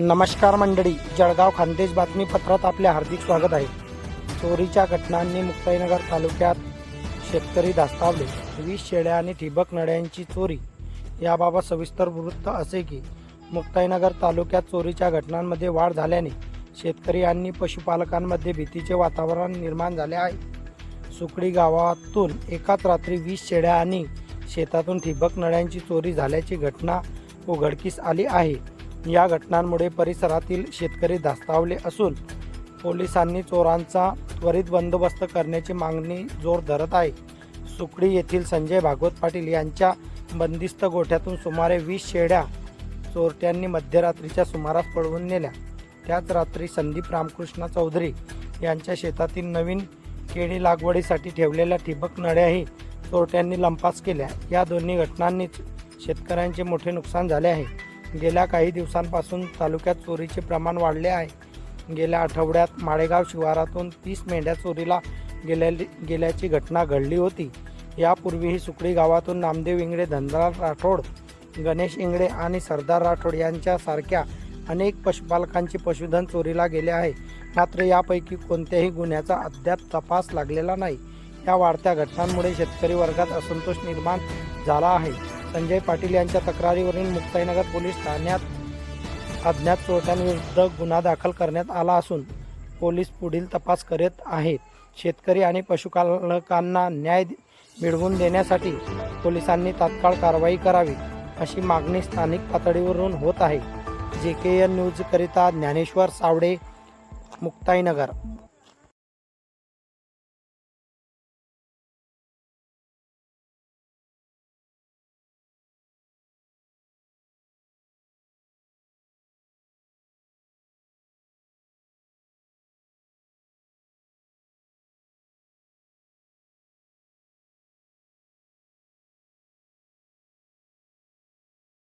नमस्कार मंडळी जळगाव खानदेश बातमीपत्रात आपले हार्दिक स्वागत आहे. चोरीच्या घटनांनी मुक्ताईनगर तालुक्यात शेतकरी धास्तावले. वीस शेळ्या आणि ठिबक नळ्यांची चोरी. याबाबत सविस्तर वृत्त असे की मुक्ताईनगर तालुक्यात चोरीच्या घटनांमध्ये वाढ झाल्याने शेतकरी आणि पशुपालकांमध्ये भीतीचे वातावरण निर्माण झाले आहे. सुकडी गावातून एकाच रात्री वीस शेळ्या आणि शेतातून ठिबक नळ्यांची चोरी झाल्याची घटना उघडकीस आली आहे. या घटनांमुळे परिसरातील शेतकरी धास्तावले असून पोलिसांनी चोरांचा त्वरित बंदोबस्त करण्याची मागणी जोर धरत आहे. सुकडी येथील संजय भागवत पाटील यांच्या बंदिस्त गोठ्यातून सुमारे वीस शेड्या चोरट्यांनी मध्यरात्रीच्या सुमारास पळवून नेल्या. त्याच रात्री संदीप रामकृष्ण चौधरी यांच्या शेतातील नवीन केळी लागवडीसाठी ठेवलेल्या ठिबक नळ्याही चोरट्यांनी लंपास केल्या. या दोन्ही घटनांनीच शेतकऱ्यांचे मोठे नुकसान झाले आहे. गेल्या काही दिवसांपासून तालुक्यात चोरीचे प्रमाण वाढले आहे. गेल्या आठवड्यात माळेगाव शिवारातून तीस मेंढ्या चोरीला गेल्या गेल्याची घटना घडली होती. यापूर्वीही सुकडी गावातून नामदेव इंगडे धनराज राठोड गणेश इंगडे आणि सरदार राठोड यांच्यासारख्या अनेक पशुपालकांचे पशुधन चोरीला गेले आहे. मात्र यापैकी कोणत्याही गुन्ह्याचा अद्याप तपास लागलेला नाही. या वाढत्या घटनांमुळे शेतकरी वर्गात असंतोष निर्माण झाला आहे. संजय पाटील यांच्या तक्रारीवरून मुक्ताईनगर पोलीस ठाण्यात अज्ञात चोरट्यांविरुद्ध गुन्हा दाखल करण्यात आला असून पोलीस पुढील तपास करत आहेत. शेतकरी आणि पशुपालकांना न्याय मिळवून देण्यासाठी पोलिसांनी तात्काळ कारवाई करावी अशी मागणी स्थानिक पातळीवरून होत आहे. जे के एन न्यूजकरिता ज्ञानेश्वर सावडे मुक्ताईनगर.